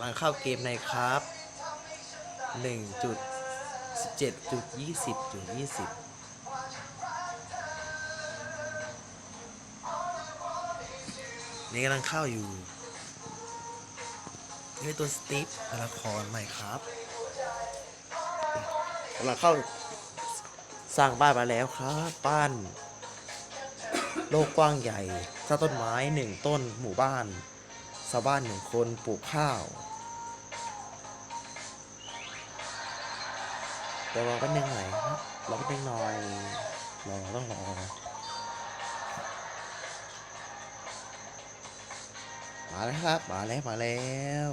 หลังเข้าเกมในครับหนึ่งจุดสิบเจ็ดจุดยี่สิบจุดยี่สิบนี่กำลังเข้าอยู่นี่ตัวสตีฟตัวละครใหม่ครับกำลังเข้าสร้างบ้านมาแล้วครับบ้าน โลกกว้างใหญ่ถ้าต้นไม้หนึ่งต้นหมู่บ้านชาวบ้านหนึ่งคนปลูกข้าว แต่รอแป๊บนึงหน่อยครับรอแป๊บนึงหน่อยรอต้องรอมาแล้วครับ มาแล้วมาแล้ว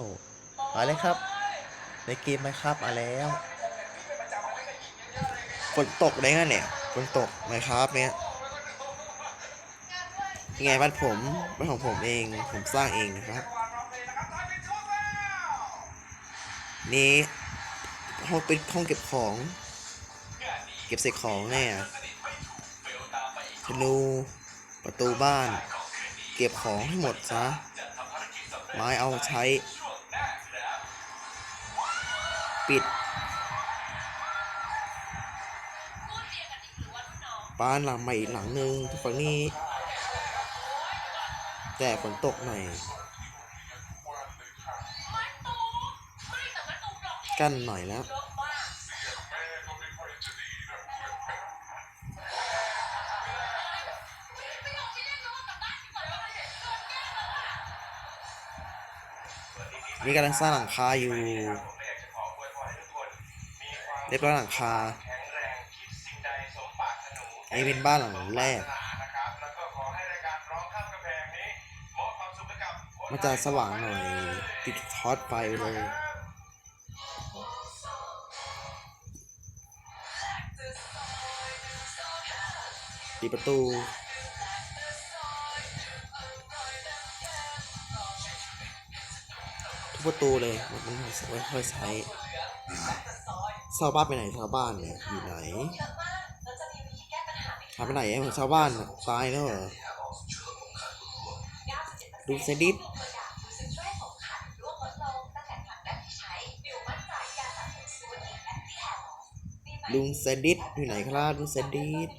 มาแล้วครับ ในเกมไหมครับมาแล้วฝนตกได้ไงเนี่ยฝนตกไหมครับเนี่ยยังไงบ้านผมบ้านของผมเองผมสร้างเองนะครับ นี่ ห้องเป็นห้องเก็บของ เก็บใส่ของแน่ธนูประตูบ้าน เก็บของให้หมดซะไม้เอาใช้ ปิดบ้านหลังใหม่อีกหลังหนึ่งทุกฝั่งนี้ แต่ฝนตกหน่อยกั้นหน่อยแล้ว นี่กำลังสร้างหลังคาอยู่เรียบร้อยหลังคาไอ้เป็นบ้านหลังแรก มันจะสว่างหน่อย ติดทอดไฟไปเลยปิดประตู ประตูเลยมันไม่ค่อยใช้ชาวบ้านไปไหนชาวบ้านเนี่ยอยู่ไหนหายไปไหนไอ้ของชาวบ้านตายแล้วเหรอดูเซดิสลุงเซดิสอยู่ไหนครับลุงเซดิส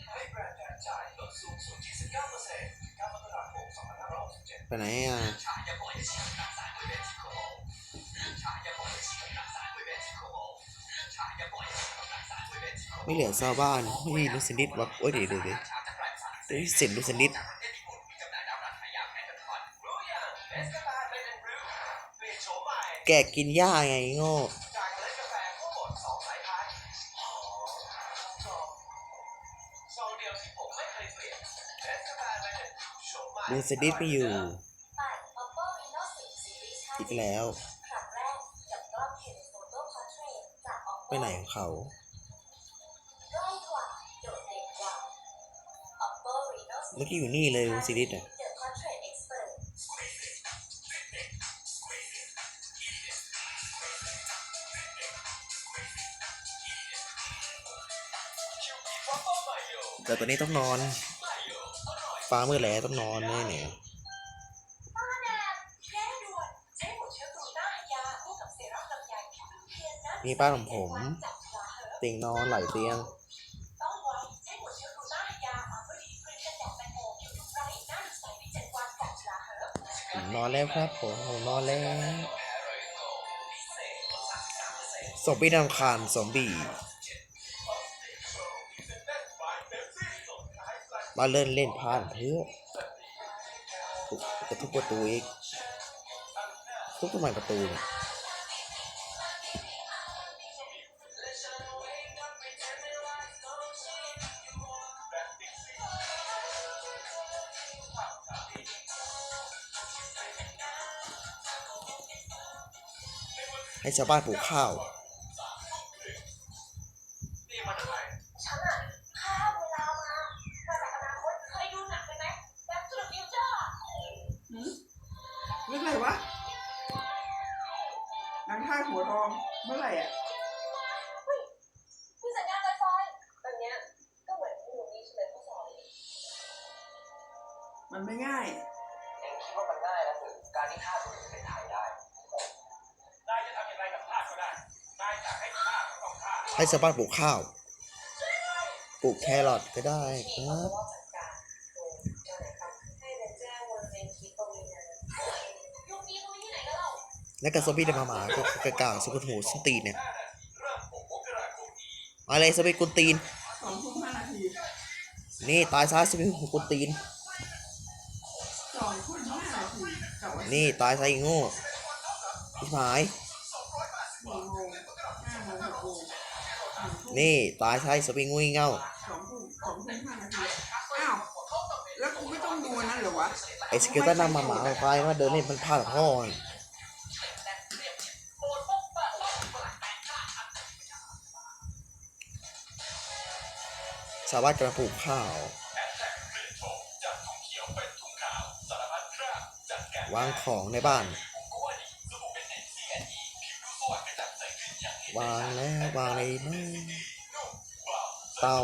ไปไหนอะ ไม่เหลือชาวบ้านไม่มีลุงเซดิสวะโอ้ยเดี๋ยวเดี๋ยวเดี๋ยวเสร็จลุงเซดิสแกกินหญ้าไงโง่ลุงเซดิสไม่อยู่ อีกแล้ว ไปไหนของเขา เมื่อกี้อยู่นี่เลยลุงเซดิสอะแต่ตอนนี้ต้องนอน ฟ้ามืดแล้วต้องนอนแน่เนี่ยนี่บ้าของผมเตียงนอนหลายเตียง นอนแล้วครับผมผมนอนแล้วสมบี้นำคานสมบี้มาเล่นเล่นพานเพื่อทุบกระทุกประตูอีกทุกทำไมประตูเนี่ย ให้ชาวบ้านปลูกข้าวฉันอะข้ามเวลามามาจากอนาคตเคยดูหนังไหมไหมแบ็คทูเดอะฟิวเจอร์หืมเรื่องอะไรวะหนังท่าหัวทองเมื่อไหร่อะ ให้ชาวบ้านปลูกข้าว ปลูกแครอทก็ได้ครับ แล้วกับซอมบี้เดินมาหมาก็กระกางสุกหูสตีนเนี่ยมาเลยซอมบี้กุนตีน นี่ตายซ้ายซอมบี้กุนตีน นี่ตายซ้ายอีกโง่ที่หาย นี่ตายซ้ายซอมบี้งูเง่าสองทุ่มสองทุ่มห้านาทีอ้าว แล้วกูไม่ต้องดูอันนั้นเหรอวะไอ้สเกิลตันนำมาหมาไปว่าเดินเล่นมันพลาดพ่อน่ะชาวบ้านกำลังปลูกข้าววางของในบ้าน วางแล้ววางเลยไหมเตา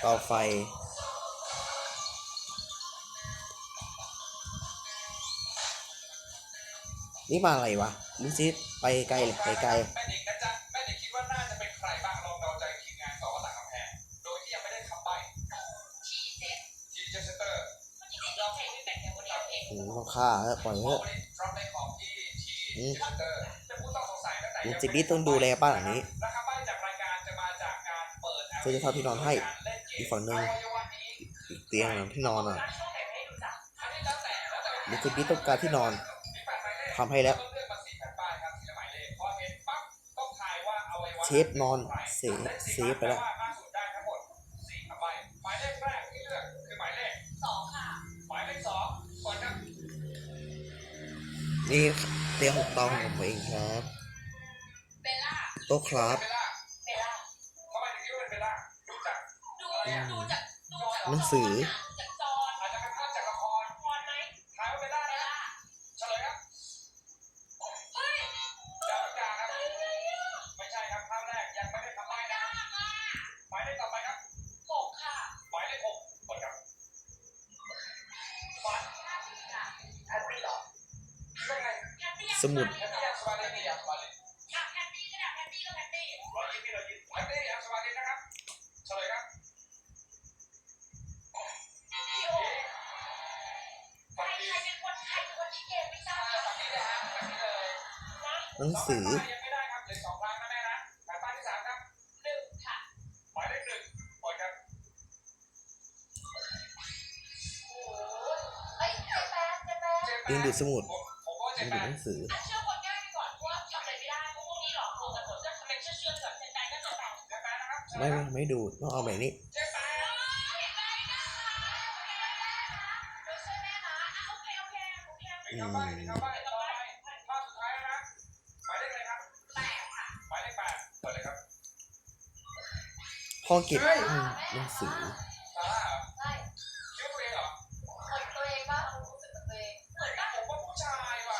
เตาไฟนี่มาอะไรวะนี่ซิไปไกลเลยไปไกล ฆ่าเถอะปล่อยเถอะลุงจิบบี้ต้องดูแลบ้านหลังนี้และจะเปิดเพื่อจะทำที่นอนให้ อีกฝั่งหนึ่งอีกเตียงหลังที่นอนอะลุงจิบบี้ต้องการที่นอนทำให้แล้วเลือกมาสี่แผ่นป้ายครับทีละหมายเลขพอเห็นปั๊บต้องทายเชฟนอนเสเซฟไปแล้ว นี่เตียงหกเตาของผมเองครับโต๊ะครับหนังสือ แบบเจแปนก็เจแปนเจ็ดแปดนะครับไม่ไม่ไม่ดูดต้องเอาแบบนี้เจแปดอืม ห้องเก็บอืมหนังสือซาร่าเหรอคิดว่าตัวเองเหรอผมว่าผู้ชายว่ะ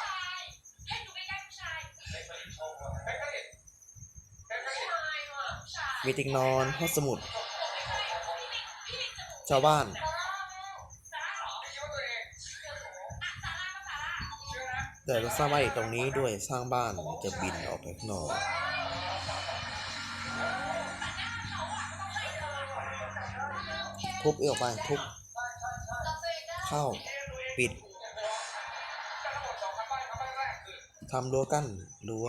เฮ้ยผลิตโชคว่ะเฮ้ยผลิตเฮ้ยผลิตมีเตียงนอนห้องสมุด ชาวบ้านคิดว่าตัวเองเชื่อนะแต่เราสร้างบ้านอีกตรงนี้ด้วยสร้างบ้านจะบินออกไปข้างนอก ทุบเอวไปทุบเข้าปิดทำรั้วกั้นรั้ว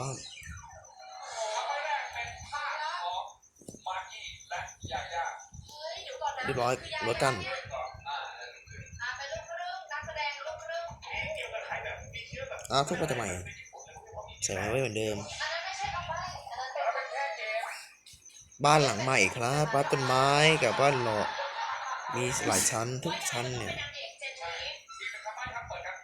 เรียบร้อยรั้วกั้นอ้าวทุบไปทำไมใส่ไว้ไว้เหมือนเดิม บ้านหลังใหม่ครับบ้านต้นไม้กับบ้านหลอ มีหลายชั้นทุกชั้นเนี่ยอีกหนึ่งคำใบ้ครับเปิดครับ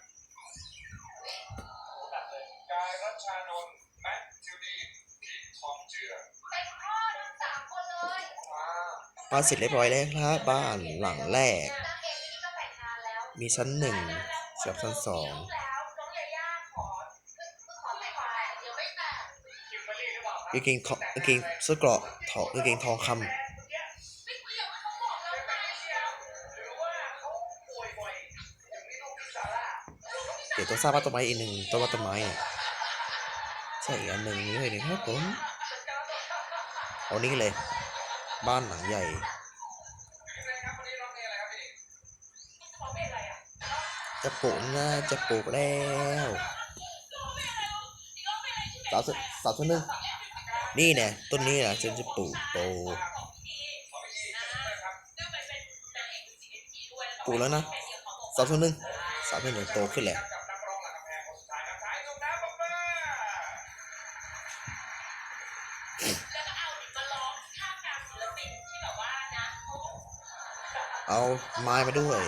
กายรัชชานนท์แมทธิวดีนพีททองเจือว้าวบ้านเสร็จเรียบร้อยแล้วครับ บ้านหลังแรก มีชั้นหนึ่งกับชั้นสองคิมเบอรรี่หรือเปล่ากางเกงทองกางเกงเสื้อเกราะทองกางเกงทองคำ ป่วยบ่อยถึงมีลูกพิซซ่าร่าเดี๋ยวต้องสร้างบ้านต้นไม้อีกหนึ่งต้นบ้านต้นไม้ใช่อีกอันหนึ่งด้วยนะครับผมเอานี้เลย บ้านหลังใหญ่จะปลูกนะจะปลูกแล้วสาวสาวตัวหนึงนี่เนี่ยต้นนี้แหละฉันจะปลูกโตปลูกแล้วนะสาวตัวหนึงสาวตัวหนึ่งโตขึ้นแล้ว เอาไม้มาด้วย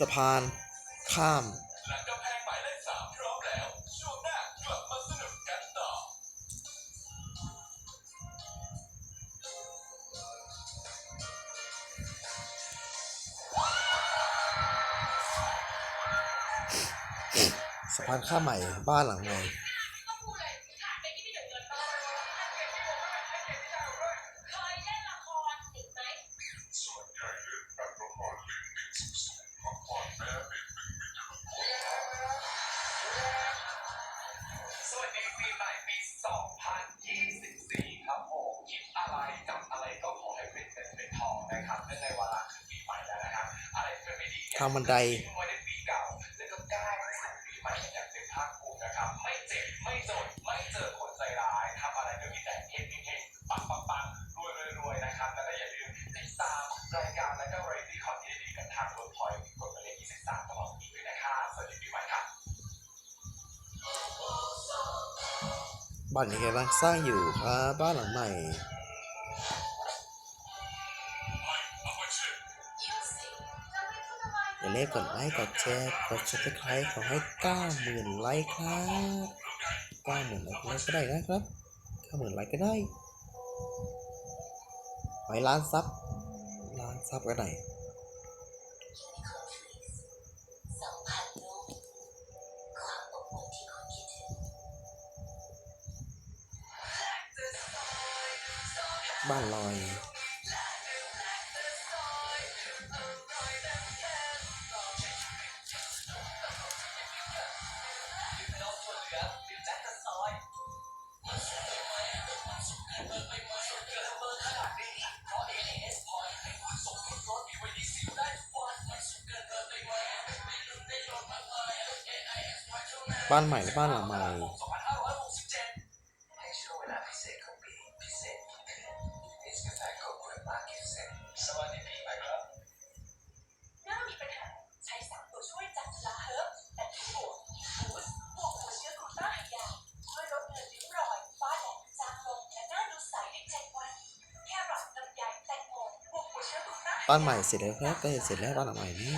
สะพานข้าม สะพานข้าใหม่บ้านหลังใหม่ก็พูดเลยขาดไปที่ไม่ถึงเงินบ้างเคยเบ้านนี้กำลังสร้างอยู่ครับบ้านหลังใหม่อย่าลืมกดไลค์กดแชร์กด subscribe ขอให้90,000ไลค์ครับ90,000ไลค์ก็ได้นะครับ90,000ไลค์ก็ได้ไว้ล้านซับล้านซับก็ได้ บ้านลอย บ้านใหม่หรือบ้านหลังใหม่ บ้านใหม่เสร็จแล้วครับเสร็จแล้วบ้านใหม่นี่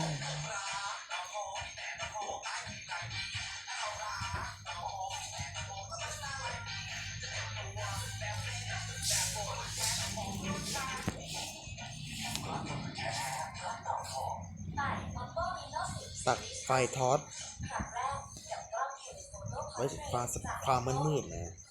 ตัดไฟทอดไว้ความความมืดๆนะ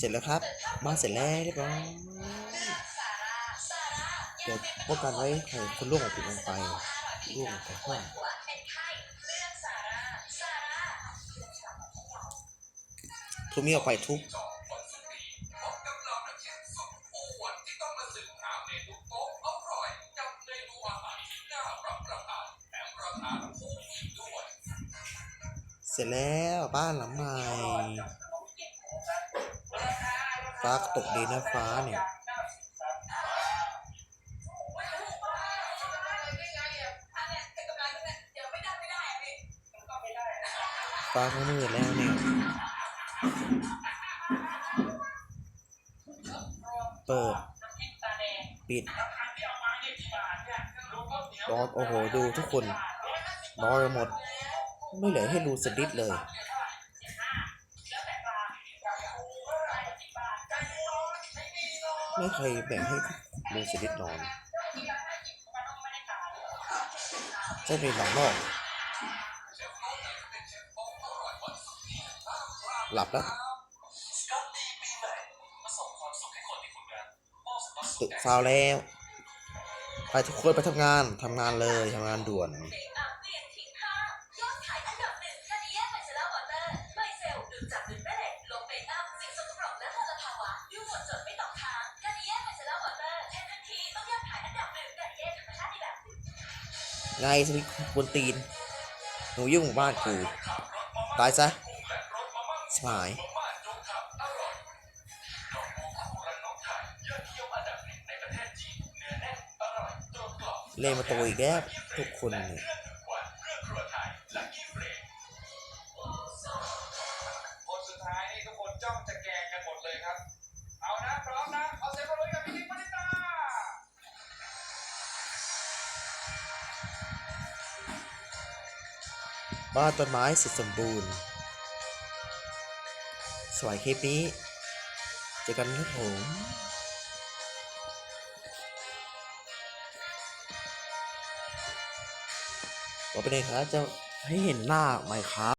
เสร็จแล้วครับบ้านเสร็จแล้วเรียบร้อยเดี๋ยวพวกกันไว้ให้คนล่วงออกปิดลงไปล่วงออกไปข้างทุบมีออกไปทุบจอวันศุกร์นี้พบกับเรานักเขียนสุดอ้วนที่ต้องมาสืบหาเมนูโต๊ะอร่อยกับเมนูอาหารที่น่ารับประทานแถมราคาถูกอีกด้วยเสร็จแล้วบ้านหลังใหม่ ฟ้าตกดีนะฟ้าเนี่ยฟ้าก็มืดแล้วเนี่ยเปิด ปิดร้อนโอ้โห ดูทุกคนร้อนหมด ไม่เหลือให้ดูสกนิดเลย ไม่เคยแบ่งให้มูสนิทนอนจะเป็นหลังนอก หลับแล้วตื่นเช้าแล้ว ไปทุกคนไปทำงาน ทำงานเลย ทำงานด่วน นายสลิกบนตีนหนูยุ่งหมู่บ้านกูตายซะสบายเล่มาตัวอีกแล้วทุกคนเนี่ย บ้านต้นไม้เสร็จสมบูรณ์ สวยคลิปนี้เจอกันครับผมต่อไปเลยครับจะให้เห็นหน้าไหมครับ